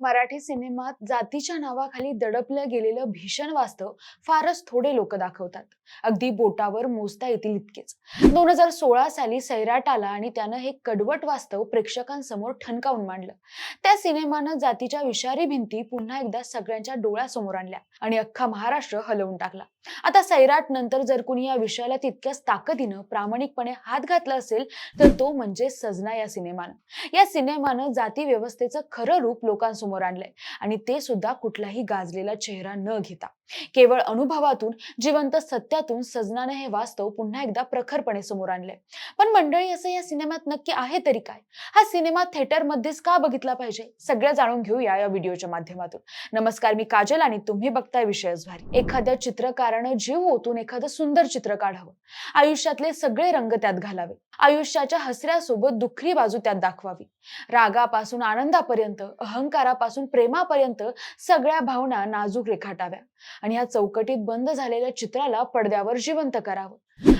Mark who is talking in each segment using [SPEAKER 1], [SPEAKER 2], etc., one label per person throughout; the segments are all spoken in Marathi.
[SPEAKER 1] मराठी सिनेमात जातीच्या नावाखाली दडपलं गेलेलं भीषण वास्तव फारच थोडे लोक दाखवतात. अगदी बोटावर मोजता येतील इतकेच. दोन हजार सोळा साली सैराट आला आणि त्यानं हे कडवट वास्तव प्रेक्षकांसमोर ठणकावून मांडलं. त्या सिनेमानं जातीच्या विषारी भिंती पुन्हा एकदा सगळ्यांच्या डोळ्यासमोर आणल्या आणि अख्खा महाराष्ट्र हलवून टाकला. आता सैराट नंतर जर कुणी या विषयाला तितक्याच ताकदीनं प्रामाणिकपणे हात घातला असेल तर तो म्हणजे सजना या सिनेमानं. या सिनेमानं जाती व्यवस्थेचं खरं रूप लोकांसमोर आणलंय आणि ते सुद्धा कुठलाही गाजलेला चेहरा न घेता. केवळ अनुभवातून जिवंत सत्यातून सजनाने हे वास्तव पुन्हा एकदा प्रखरपणे समोर आणले पण मंडळी असं या सिनेमात नक्की आहे तरी काय? हा सिनेमा थिएटर मध्येच का बघितला पाहिजे? सगळं जाणून घेऊया या व्हिडिओच्या माध्यमातून. नमस्कार मी काजल आणि तुम्ही बघताय विषयच भारी एखाद्या चित्रकारानं जीव ओतून एखादं सुंदर चित्र काढावं. आयुष्यातले सगळे रंग त्यात घालावे. आयुष्याच्या हसऱ्यासोबत दुखरी बाजू त्यात दाखवावी. रागापासून आनंदापर्यंत अहंकारापासून प्रेमापर्यंत सगळ्या भावना नाजूक रेखाटाव्या आणि ह्या चौकटीत बंद झालेल्या चित्राला पडद्यावर जिवंत करावं.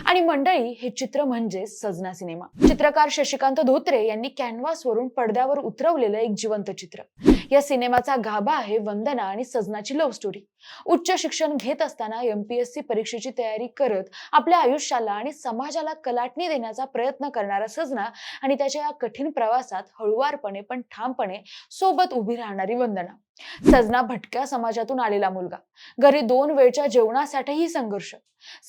[SPEAKER 1] आणि मंडळी हे चित्र म्हणजे सजना सिनेमा. चित्रकार शशिकांत धोत्रे यांनी कॅनव्हास वरून पडद्यावर उतरवलेलं एक जिवंत चित्र. या सिनेमाचा गाभा आहे वंदना आणि सजनाची लव्ह स्टोरी उच्च शिक्षण घेत असताना एमपीएससी परीक्षेची तयारी करत आपल्या आयुष्याला आणि समाजाला कलाटणी देण्याचा प्रयत्न करणारा सजना आणि त्याच्या या कठीण प्रवासात हळुवारपणे पण ठामपणे सोबत उभी राहणारी वंदना. सजना भटक्या समाजातून आलेला मुलगा. घरी दोन वेळच्या जेवणासाठीही संघर्ष.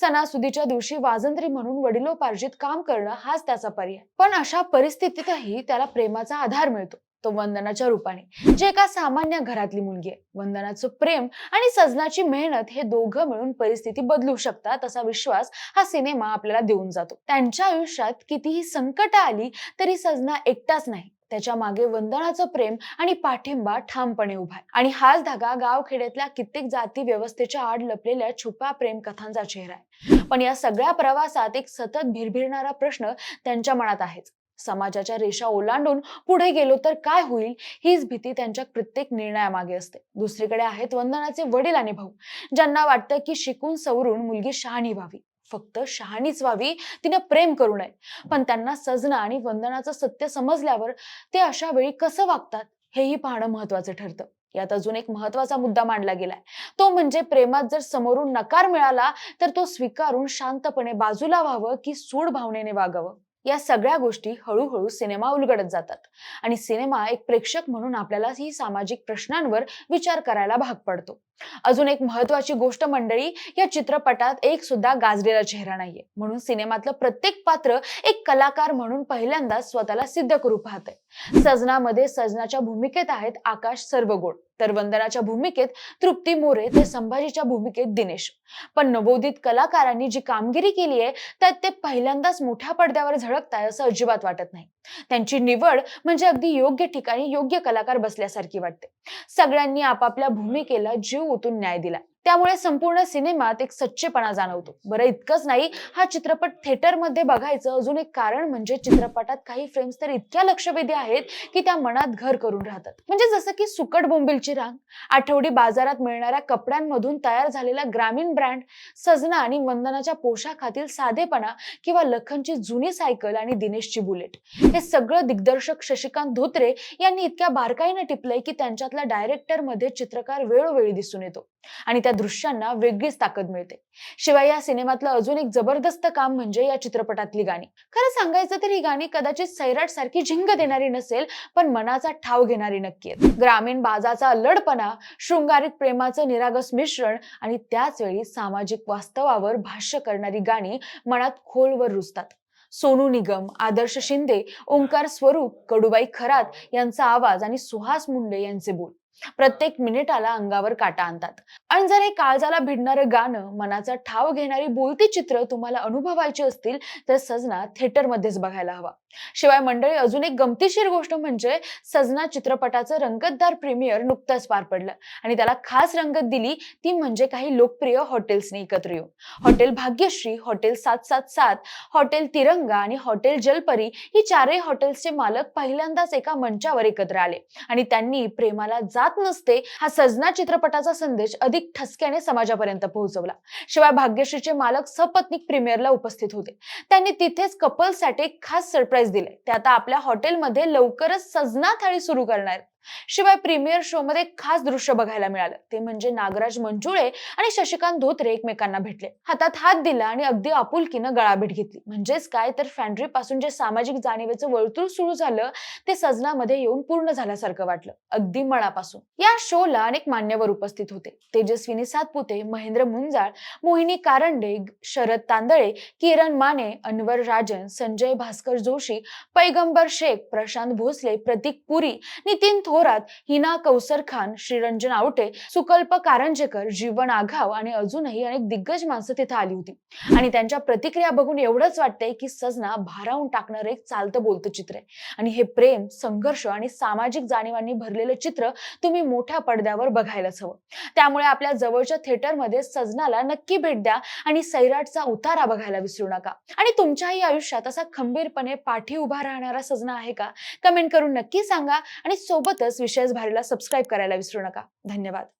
[SPEAKER 1] सणासुदीच्या दिवशी वाजंत्री म्हणून वडिलोपार्जित काम करणं हाच त्याचा पर्याय. पण अशा परिस्थितीतही त्याला प्रेमाचा आधार मिळतो. तो वंदनाच्या रूपाने. जे एका सामान्य घरातली मुलगी आहे. वंदनाचं प्रेम आणि सजनाची मेहनत हे दोघं मिळून परिस्थिती बदलू शकतात असा विश्वास हा सिनेमा आपल्याला देऊन जातो. त्यांच्या आयुष्यात कितीही संकट आली तरी सजना एकटाच नाही. त्याच्यामागे वंदनाचं प्रेम आणि पाठिंबा ठामपणे उभा आहे. आणि हाच धागा गावखेड्यातल्या कित्येक जाती व्यवस्थेच्या आड लपलेल्या छुप्या प्रेम कथांचा चेहरा आहे. पण या सगळ्या प्रवासात एक सतत भिरभिरणारा प्रश्न त्यांच्या मनात आहेच. समाजाच्या रेषा ओलांडून पुढे गेलो तर काय होईल? हीच भीती त्यांच्या प्रत्येक निर्णयामागे असते. दुसरीकडे आहेत वंदनाचे वडील आणि भाऊ ज्यांना वाटतं की शिकून सवरून मुलगी शहाणी व्हावी. फक्त शहाणीच व्हावी तिने प्रेम करू नये. पण त्यांना सजना आणि वंदनाचं सत्य समजल्यावर ते अशा वेळी कसं वागतात? हेही पाहणं महत्वाचं ठरतं. यात अजून एक महत्त्वाचा मुद्दा मांडला गेलाय. तो म्हणजे प्रेमात जर समोरून नकार मिळाला तर तो स्वीकारून शांतपणे बाजूला व्हावं की सूड भावनेने वागावं? या सगळ्या गोष्टी हळूहळू सिनेमा उलगडत जातात. आणि सिनेमा एक प्रेक्षक म्हणून आपल्याला ही सामाजिक प्रश्नांवर विचार करायला भाग पडतो. अजून एक महत्वाची गोष्ट मंडळी या चित्रपटात एक सुद्धा गाजलेला चेहरा नाहीये. म्हणून सिनेमातलं प्रत्येक पात्र एक कलाकार म्हणून पहिल्यांदाच स्वतःला सिद्ध करू पाहते सजनामध्ये सजनाच्या भूमिकेत आहेत आकाश सर्वगोड तर वंदनाच्या भूमिकेत तृप्ती मोरे ते संभाजीच्या भूमिकेत दिनेश. पण नवोदित कलाकारांनी जी कामगिरी केली आहे त्यात ते पहिल्यांदाच मोठ्या पडद्यावर झळकताय असं अजिबात वाटत नाही. त्यांची निवड म्हणजे अगदी योग्य ठिकाणी योग्य कलाकार बसल्यासारखी वाटते. सगळ्यांनी आपापल्या भूमिकेला जीव ओतून न्याय दिला. त्यामुळे संपूर्ण सिनेमात एक सच्चेपणा जाणवतो. बरं इतकंच नाही हा चित्रपट थिएटरमध्ये बघायचं अजून एक कारण म्हणजे चित्रपटात काही फ्रेम्स तर इतक्या लक्षवेधी आहेत की त्या मनात घर करून राहतात. म्हणजे जसं की सुकट बोंबिलची रांग आठवडी बाजारात मिळणाऱ्या कपड्यांमधून तयार झालेला ग्रामीण ब्रँड सजना आणि वंदनाच्या पोशाखातील साधेपणा किंवा लखनची जुनी सायकल आणि दिनेशची बुलेट. हे सगळं दिग्दर्शक शशिकांत धोत्रे यांनी इतक्या बारकाईने टिपलंय की त्यांच्यातल्या डायरेक्टरमध्ये चित्रकार वेळोवेळी दिसून येतो. आणि त्या दृश्यांना वेगळीच ताकद मिळते. शिवाय या सिनेमातलं अजून एक जबरदस्त काम म्हणजे या चित्रपटातली गाणी. खरं सांगायचं तर ही गाणी कदाचित सैराट सारखी झिंग देणारी नसेल पण मनाचा ठाव घेणारी नक्की आहेत. ग्रामीण बाजाचा अल्लडपणा शृंगारिक प्रेमाचं निरागस मिश्रण आणि त्याच वेळी सामाजिक वास्तवावर भाष्य करणारी गाणी मनात खोलवर रुजतात. सोनू निगम आदर्श शिंदे ओंकार स्वरूप कडुबाई खरात यांचा आवाज आणि सुहास मुंडे यांचे बोल. प्रत्येक मिनिटाला अंगावर काटा आणतात. आणि जर हे काळजाला भिडणारं गाणं मनाचा ठाव घेणारी बोलती चित्र तुम्हाला अनुभवायची असतील तर सजना थिएटरमध्येच बघायला हवा. शिवाय मंडळी अजून एक गमतीशीर गोष्ट म्हणजे सजना चित्रपटाचं रंगतदार प्रीमियर नुकतंच पार पडलं. आणि त्याला खास रंगत दिली ती म्हणजे काही लोकप्रिय हॉटेल्सने एकत्र येऊन हॉटेल भाग्यश्री हॉटेल सात सात सात हॉटेल तिरंगा आणि हॉटेल जलपरी ही चारही हॉटेल्सचे मालक पहिल्यांदाच एका मंचावर एकत्र आले. आणि त्यांनी प्रेमाला जात नसते हा सजना चित्रपटाचा संदेश अधिक ठसक्याने समाजापर्यंत पोहोचवला. शिवाय भाग्यश्रीचे मालक सपत्नीक प्रीमियरला उपस्थित होते. त्यांनी तिथेच कपल्ससाठी खास सरप्राईज दिले. ते आता आपल्या हॉटेलमध्ये लवकरच सजना थाळी सुरू करणार. शिवाय प्रीमियर शो मध्ये खास दृश्य बघायला मिळालं. ते म्हणजे नागराज मंजुळे आणि शशिकांत धोत्रे एकमेकांना भेटले. हातात हात दिला आणि अगदी आपुलकीनं गळाभेट घेतली. म्हणजेच काय? तर फॅन्ड्री पासून जे सामाजिक जाणीवेचं वर्तुळ सुरू झालं ते सजनामध्ये येऊन पूर्ण झाल्यासारखं वाटलं. अगदी मनापासून या शोला अनेक मान्यवर उपस्थित होते. तेजस्विनी सातपुते महेंद्र मुंजाळ मोहिनी कारंडे शरद तांदळे किरण माने अनवर राजन संजय भास्कर जोशी पैगंबर शेख प्रशांत भोसले प्रतीक पुरी नितीन थोरात हिना कौसर खान श्रीरंजन आवटे सुकल्प कारंजेकर जीवन आघाव आणि अजूनही अनेक दिग्गज माणसं तिथे आली होती. आणि त्यांच्या प्रतिक्रिया बघून एवढंच वाटतंय की सजना भारावून टाकणारं एक चालतं बोलतं चित्र आहे. आणि हे प्रेम संघर्ष आणि सामाजिक जाणीवांनी भरलेलं चित्र तुम्ही मोठ्या पडद्यावर बघायलाच हवं. त्यामुळे आपल्या जवळच्या थिएटरमध्ये सजनाला नक्की भेट द्या आणि सैराटचा उतारा बघायला विसरू नका. आणि तुमच्याही आयुष्यात असा खंबीरपणे पाठी उभा राहणारा सजना आहे का? कमेंट करून नक्की सांगा आणि सोबत सोबतच विशेष भारीला सबस्क्राईब करायला विसरू नका. धन्यवाद.